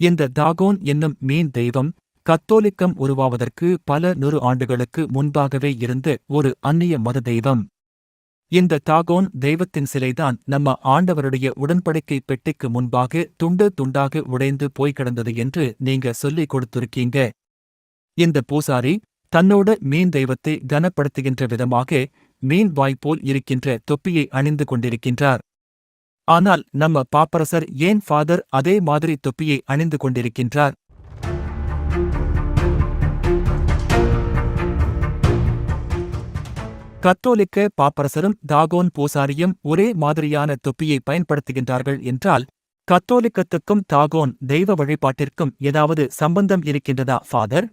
இந்த தாகோன் என்னும் மீன் தெய்வம் கத்தோலிக்கம் உருவாவதற்கு பல நூறு ஆண்டுகளுக்கு முன்பாகவே இருந்த ஒரு அந்நிய மத தெய்வம். இந்த தாகோன் தெய்வத்தின் சிலைதான் நம்ம ஆண்டவருடைய உடன்படிக்கை பெட்டிக்கு முன்பாக துண்டு துண்டாக உடைந்து போய் கிடந்தது என்று நீங்க சொல்லிக் கொடுத்திருக்கீங்க. இந்த பூசாரி தன்னோட மீன் தெய்வத்தை கனப்படுத்துகின்ற விதமாக மீன் வாய்ப்போல் இருக்கின்ற தொப்பியை அணிந்து கொண்டிருக்கின்றார். ஆனால் நம்ம பாப்பரசர் ஏன் ஃபாதர் அதே மாதிரி தொப்பியை அணிந்து கொண்டிருக்கின்றார்? கத்தோலிக்க பாப்பரசரும் தாகோன் பூசாரியும் ஒரே மாதிரியான தொப்பியை பயன்படுத்துகின்றார்கள் என்றால் கத்தோலிக்கத்துக்கும் தாகோன் தெய்வ வழிபாட்டிற்கும் ஏதாவது சம்பந்தம் இருக்கின்றதா ஃபாதர்?